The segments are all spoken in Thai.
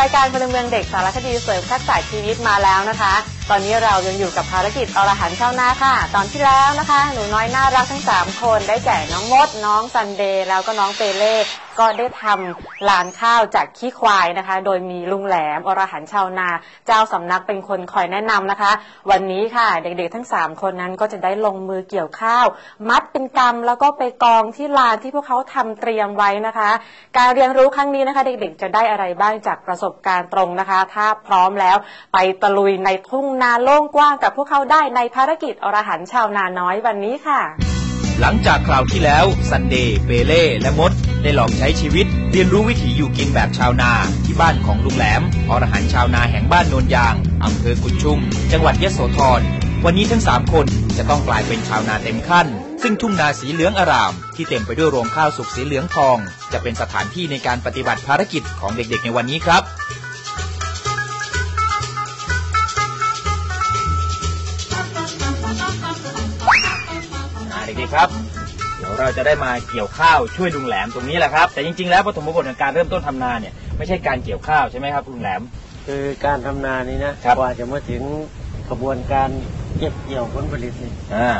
รายการพลเมืองเด็กสารคดีเสริมทักษะชีวิตมาแล้วนะคะตอนนี้เรายังอยู่กับภารกิจอรหันต์ชาวนาค่ะ ตอนที่แล้วนะคะ หนูน้อยน่ารักทั้ง 3 คนได้แก่น้องมด น้องซันเดย์แล้วก็น้องเปเล่ก็ได้ทำลานข้าวจากขี้ควายนะคะ โดยมีลุงแหลมอรหันต์ชาวนา เจ้าสำนักเป็นคนคอยแนะนำนะคะ วันนี้ค่ะ เด็กๆทั้ง 3 คนนั้นก็จะได้ลงมือเกี่ยวข้าว มัดเป็นกำแล้วก็ไปกองที่ลานที่พวกเขาทำเตรียมไว้นะคะ การเรียนรู้ครั้งนี้นะคะ เด็กๆจะได้อะไรบ้างจากประสบการณ์ตรงนะคะ ถ้าพร้อมแล้วไปตะลุยในทุ่งนาโล่งกว้างกับพวกเขาได้ในภารกิจอรหันชาวนาน้อยวันนี้ค่ะ หลังจากคราวที่แล้วซันเดย์เปเล่และมด ได้ลองใช้ชีวิต เรียนรู้วิถีอยู่กินแบบชาวนาที่บ้านของลุงแหลม อรหันชาวนาแห่งบ้านโนนยางอำเภอกุดชุม จังหวัดยะโสธรวันนี้ทั้ง 3 คนจะต้องกลายเป็นชาวนาเต็มขั้น ซึ่งทุ่งนาสีเหลืองอาราม ที่เต็มไปด้วยรวงข้าวสุกสีเหลืองทอง จะเป็นสถานที่ในการปฏิบัติภารกิจของเด็กๆในวันนี้ครับ ด็กๆครับ เดี๋ยวเราจะได้มาเกี่ยวข้าวช่วยลุงแหลมตรงนี้แหละครับ แต่จริงๆแล้วปฐมบทในการเริ่มต้นทำนาเนี่ยไม่ใช่การเกี่ยวข้าวใช่ไหมครับลุงแหลม คือการทำนานี้นะครับกว่าจะมาถึงกระบวนการเก็บเกี่ยวผลผลิตนี่อ่า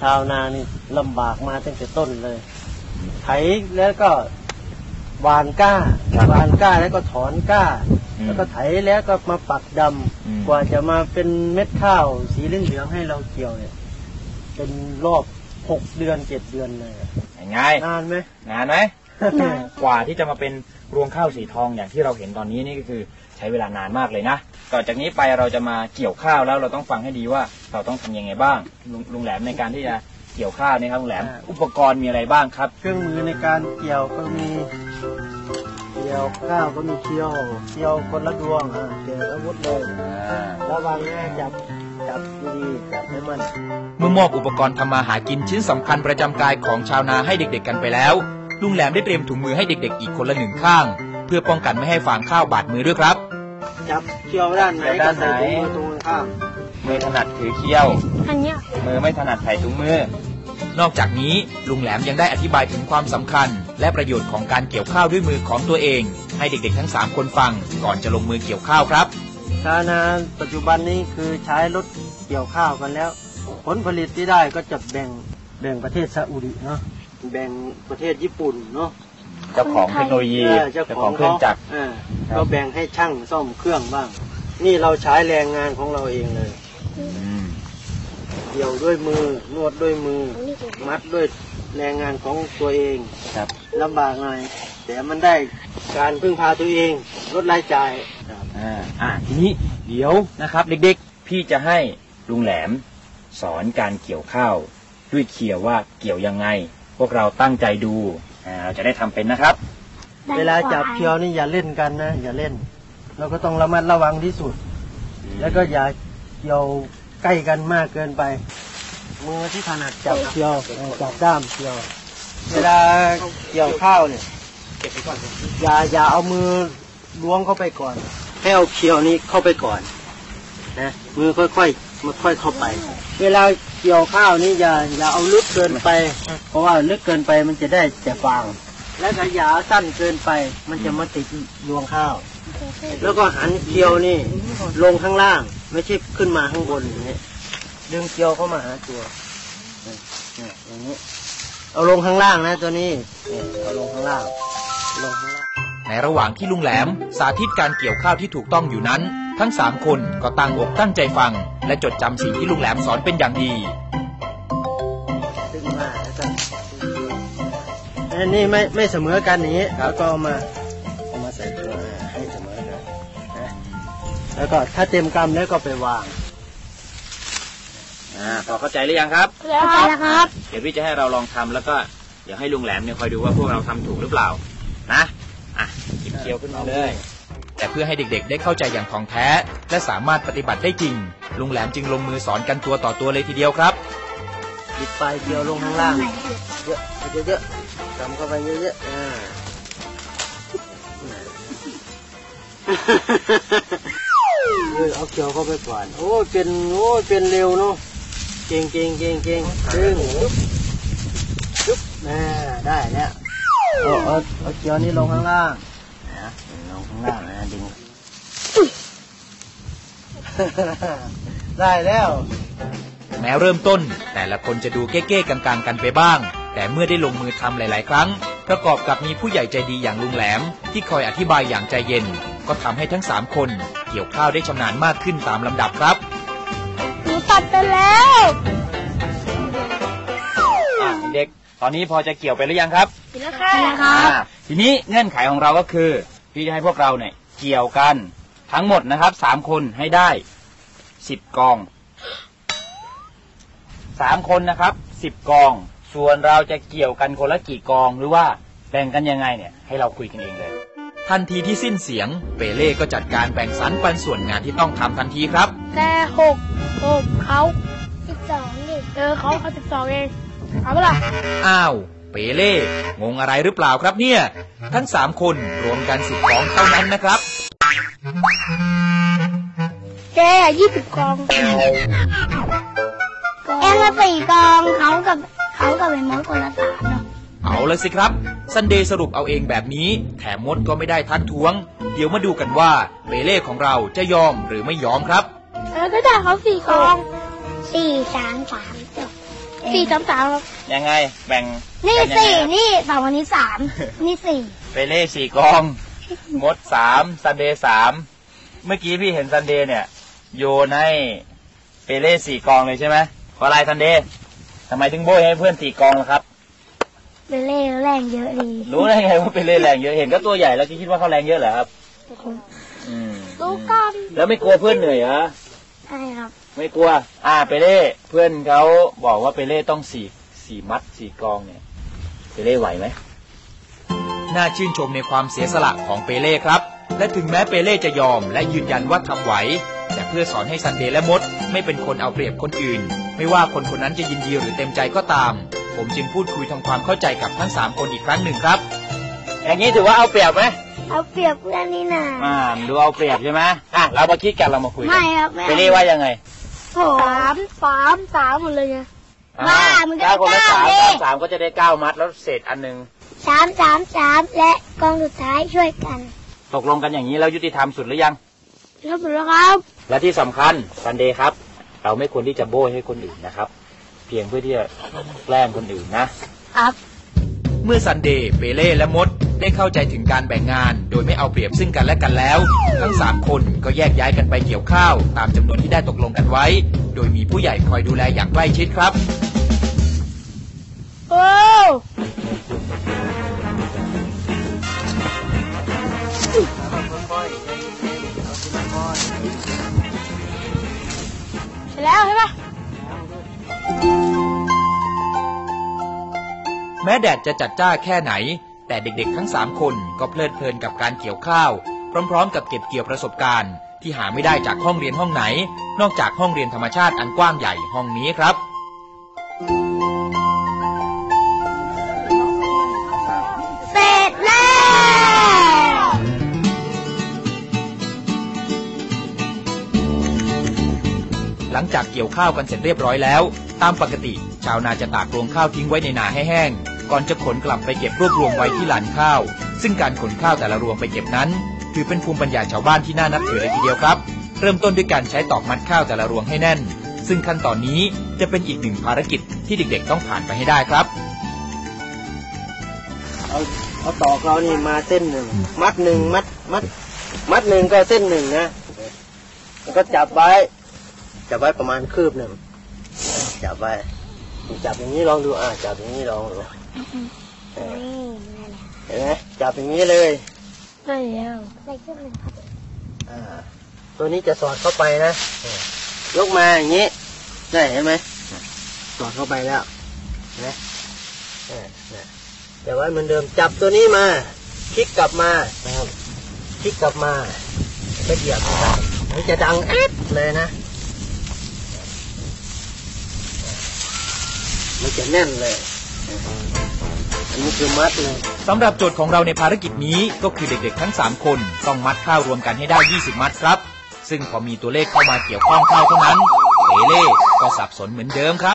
ชาวนานี่ลำบากมาตั้งแต่ต้นเลยไถแล้วก็หวานก้าหวานก้าแล้วก็ถอนก้าอืมแล้วก็ไถแล้วก็มาปักดอืมำกว่าจะมาเป็นเม็ดข้าว สีเหลืองๆให้เราเกี่ยวเนี่ย เป็นรอบ หกเดือนเจ็ดเดือนเลยอะง่ายนานไหม นานไหม กว่าที่จะมาเป็นรวงข้าวสีทองอย่างที่เราเห็นตอนนี้นี่ก็คือใช้เวลานานมากเลยนะ ต่อจากนี้ไปเราจะมาเกี่ยวข้าวแล้วเราต้องฟังให้ดีว่าเราต้องทำยังไงบ้างลุงลุงแหลมในการที่จะเกี่ยวข้าวเนยครับลุงแหลมอุปกรณ์มีอะไรบ้างครับ เครื่องมือในการเกี่ยวก็มีเกี่ยวข้าวก็มีเคียวเคียวคนละดวงอะเกี่ยวอาวุธเลยระวังนะจับ จับดีๆจับให้มันเมื่อมอบอุปกรณ์ทำมาหากินชิ้นสำคัญประจำกายของชาวนาให้เด็กๆกันไปแล้ว ลุงแหลมได้เตรียมถุงมือให้เด็กๆอีกคนละหนึ่งข้าง เพื่อป้องกันไม่ให้ฟางข้าวบาดมือด้วยครับ จับเคียวด้านไหนด้านไหนก็ใส่ถุงมือตรงข้ามมือถนัดถือเขี้ยว อันเนี้ยมือไม่ถนัดใส่ถุงมือ นอกจากนี้ลุงแหลมยังได้อธิบายถึงความสำคัญ และประโยชน์ของการเกี่ยวข้าวด้วยมือของตัวเอง ให้เด็กๆทั้ง 3 คนฟังก่อนจะลงมือเกี่ยวข้าวครับ ชาวนาปัจจุบันนี้คือใช้รถเกี่ยวข้าวกันแล้ว ผลผลิตที่ได้ก็จะแบ่งแบ่งประเทศซาอุดิเนาะแบ่งประเทศญี่ปุ่นเนาะเจ้าของเทคโนโลยีเออเจ้าของเครื่องจักรเออก็แบ่งให้ช่างซ่อมเครื่องบ้าง นี่เราใช้แรงงานของเราเองเลยอืมเกี่ยวด้วยมือนวดด้วยมือ มัดด้วยแรงงานของตัวเองครับลำบากหน่อยแต่มันได้การพึ่งพาตัวเองลดรายจ่าย อ่าอ่าทีนี้เดี๋ยวนะครับเด็กๆ พี่จะให้ลุงแหลมสอนการเกี่ยวข้าว ด้วยเขียวว่าเกี่ยวยังไง พวกเราตั้งใจดูอ่าเราจะได้ทำเป็นนะครับ เวลาจับเคียวนี่อย่าเล่นกันนะ อย่าเล่น เราก็ต้องระมัดระวังที่สุด แล้วก็อย่าเกี่ยวใกล้กันมากเกินไป มือที่ถนัดจับเคียวเออจับด้ามเคียว เวลาเกี่ยวข้าวเนี่ยอย่าอย่าเอามือล้วงเข้าไปก่อน ให้เอาเคียวนี้เข้าไปก่อนนะมือค่อยๆมันค่อยเข้าไป เวลาเกี่ยวข้าวนี่อย่าอย่าเอาลึกเกินไป เพราะว่าลึกเกินไปมันจะได้แต่ฟาง และก็อย่าสั้นเกินไป มันจะมาติดรวงข้าว แล้วก็หันเคี่ยวนี่ ลงข้างล่าง ไม่ใช่ขึ้นมาข้างบนอย่างนี้ดึงเคี่ยวเข้ามาหาตัวเอย่างนี้เอาลงข้างล่างนะตัวนี้เนี่ยเอาลงข้างล่างลงข้างล่าง ในระหว่างที่ลุงแหลม สาธิตการเกี่ยวข้าวที่ถูกต้องอยู่นั้น ทั้ง3คนก็ตั้งอกตั้งใจฟัง และจดจำสิ่งที่ลุงแหลมสอนเป็นอย่างดีดึงมาแล้วก็อันนี้ไม่ไม่เสมอกันอย่างนี้แล้วก็เอามาเอามาใส่ตัวให้เสมอกันนะแล้วก็ถ้าเต็มกำแล้วก็ไปวางอ่าพอเข้าใจหรือยังครับแล้วครับ เดี๋ยวพี่จะให้เราลองทำแล้วก็เดี๋ยวให้ลุงแหลมเนี่ยคอยดูว่าพวกเราทำถูกหรือเปล่านะอะหยิบ เคียวขึ้นมาเลย แต่เพื่อให้เด็กๆ ได้เข้าใจอย่างท่องแท้ และสามารถปฏิบัติได้จริง ลุงแหลมจึงลงมือสอนกันตัวต่อตัวเลยทีเดียวครับบิดปลายเดียวลงข้างล่างเยอะเยอะๆกำเข้าไปเยอะๆอ่าเออเอาเกี่ยวเข้าไปก่อนโอ้ยเป็นโอ้ยเป็นเร็วเนาะเก่งเก่งเก่งเก่งดึงจุ๊บจุ๊บน่าได้แล้วเอาเอาเอาเกี่ยวนี้ลงข้างล่างนะ ลองข้างหน้านะดึงได้แล้ว แม้เริ่มต้น แต่ละคนจะดูเก้ๆกังๆกันไปบ้าง แต่เมื่อได้ลงมือทำหลาย ๆ ครั้ง ประกอบกับมีผู้ใหญ่ใจดีอย่างลุงแหลม ที่คอยอธิบายอย่างใจเย็น ก็ทำให้ทั้ง3คนเกี่ยวข้าวได้ชำนาญมากขึ้นตามลำดับครับหนูตัดไปแล้วเด็กตอนนี้พอจะเกี่ยวไปหรือยังครับเห็นแล้วค่ะอ่าทีนี้เงื่อนไขของเราก็คือ พี่จะให้พวกเราเนี่ยเกี่ยวกันทั้งหมดนะครับสามคนให้ได้สิบกองสามคนนะครับสิบกอง ส่วนเราจะเกี่ยวกันคนละกี่กองหรือว่าแบ่งกันยังไงเนี่ยให้เราคุยกันเองเลย ทันทีที่สิ้นเสียง เปเล่ก็จัดการแบ่งสรรปันส่วนงานที่ต้องทำทันทีครับ แต่หกหกเขาสิบสองดิเออเขาเขาสิบสองเองเอาเปะล่าอ้าว เปเล่ งงอะไรหรือเปล่าครับเนี่ย ทั้งสามคนรวมกันสิบกองเท่านั้นนะครับ แกยี่สิบกองเอ็งละสี่กองเขากับเขากับไอ้มดคนละสามเนาะเอาเลยสิครับ ซันเดย์สรุปเอาเองแบบนี้ แถมมดก็ไม่ได้ทักท้วง เดี๋ยวมาดูกันว่าเปเล่ของเราจะยอมหรือไม่ยอมครับ เออก็ได้เขาสี่กองสี่สามสามจบ สี่สามสามครับ ยังไง แบ่งนี่สี่นี่สองวันนี้สามนี่สี่เปเล่สี่กอง มดสามซันเดย์สามเมื่อกี้พี่เห็นซันเดย์เนี่ย โยนให้เปเล่สี่กองเลยใช่ไหมเพราะอะไรซันเดย์ทำไมถึงโบยให้เพื่อนสี่กองล่ะครับเป็นเล่แรงเยอะดีรู้ได้ไงว่าเปเล่แรงเยอะเห็นก็ตัวใหญ่แล้วคิดว่าเขาแรงเยอะเหรอครับ อืม รู้กันแล้วไม่กลัวเพื่อนเหนื่อยเหรอ ใช่ครับ ไม่กลัว อ่าเปเล่ เพื่อนเขาบอกว่าเปเล่ต้องสี่สี่มัดสี่กองเนี่ยเปเล่ไหวไหมน่าชื่นชมในความเสียสละของเปเล่ครับ และถึงแม้เปเล่จะยอมและยืนยันว่าทำไหว แต่เพื่อสอนให้ซันเดย์และมด ไม่เป็นคนเอาเปรียบคนอื่น ไม่ว่าคนคนนั้นจะยินดีหรือเต็มใจก็ตาม ผมจึงพูดคุยทำความเข้าใจกับทั้งสามคนอีกครั้งหนึ่งครับ อย่างนี้ถือว่าเอาเปรียบไหม เอาเปรียบเพื่อนนี่นาอ่าดูเอาเปรียบใช่ไหมอะเรามาคิดกันเรามาคุยกัไม่ครับไม่เปเล่ว่ายังไงโหสามสามสามหมดเลยไงบ้ามึงก็เก้าคนละเก้าสามดิสามสามก็จะได้เก้ามัดแล้วเศษอันหนึ่งสามสามสามและกองสุดท้ายช่วยกันตกลงกันอย่างนี้แล้วยุติธรรมสุดหรือยัง ครับหมดแล้วครับและที่สำคัญซันเดย์ครับ เราไม่ควรที่จะโบยให้คนอื่นนะครับ เพียงเพื่อที่จะแกล้งคนอื่นนะ ครับ เมื่อซันเดย์เปเล่และมด ได้เข้าใจถึงการแบ่งงาน โดยไม่เอาเปรียบซึ่งกันและกันแล้ว ทั้งสามคนก็แยกย้ายกันไปเกี่ยวข้าว ตามจำนวนที่ได้ตกลงกันไว้ โดยมีผู้ใหญ่คอยดูแลอย่างใกล้ชิดครับ โอ้เสร็จแล้วใช่ปะแม้แดดจะจัดจ้าแค่ไหน แต่เด็กๆทั้ง3คนก็เพลิดเพลินกับการเกี่ยวข้าว พร้อมๆ กับเก็บเกี่ยวประสบการณ์ที่หาไม่ได้จากห้องเรียนห้องไหน นอกจากห้องเรียนธรรมชาติอันกว้างใหญ่ห้องนี้ครับเสร็จแล้วหลังจากเกี่ยวข้าวกันเสร็จเรียบร้อยแล้ว ตามปกติ ชาวนาจะตากรวงข้าวทิ้งไว้ในนาให้แห้ง ก่อนจะขนกลับไปเก็บรวบรวมไว้ที่ลานข้าว ซึ่งการขนข้าวแต่ละรวงไปเก็บนั้น ถือเป็นภูมิปัญญาชาวบ้านที่น่านับถือเลยทีเดียวครับ เริ่มต้นด้วยการใช้ตอกมัดข้าวแต่ละรวงให้แน่น ซึ่งขั้นตอนนี้จะเป็นอีกหนึ่งภารกิจที่เด็กๆ ต้องผ่านไปให้ได้ครับ เอาเอาตอกเรานี่มาเส้นหนึ่ง มัดหนึ่งมัดมัด มัดหนึ่งก็เส้นหนึ่งนะแล้วก็จับไว้ จับไว้ประมาณคืบหนึ่งจับไว้จับอย่างนี้ลองดูอ่าจับอย่างนี้ลองดู เออเห็นไหมจับอย่างนี้เลยได้แล้วใส่เครื่องหนึ่งครับอ่าตัวนี้จะสอดเข้าไปนะยกมาอย่างนี้ได้เห็นไหมสอดเข้าไปแล้วนไหมเออเนี่ยแต่ไว้เหมือนเดิมจับตัวนี้มาคลิกกลับมานะครับคลิกกลับมาก็เหยียบเข้าไปมันจะดังแอดเลยนะมันจะแน่นเลย นี่คือมัดเลยสำหรับโจทย์ของเราในภารกิจนี้ก็คือเด็กๆทั้ง 3 คนต้องมัดข้าวรวมกันให้ได้ 20 มัดครับ ซึ่งพอมีตัวเลขเข้ามาเกี่ยวข้องเข้าเท่านั้นเอเล่ก็สับสนเหมือนเดิมครับ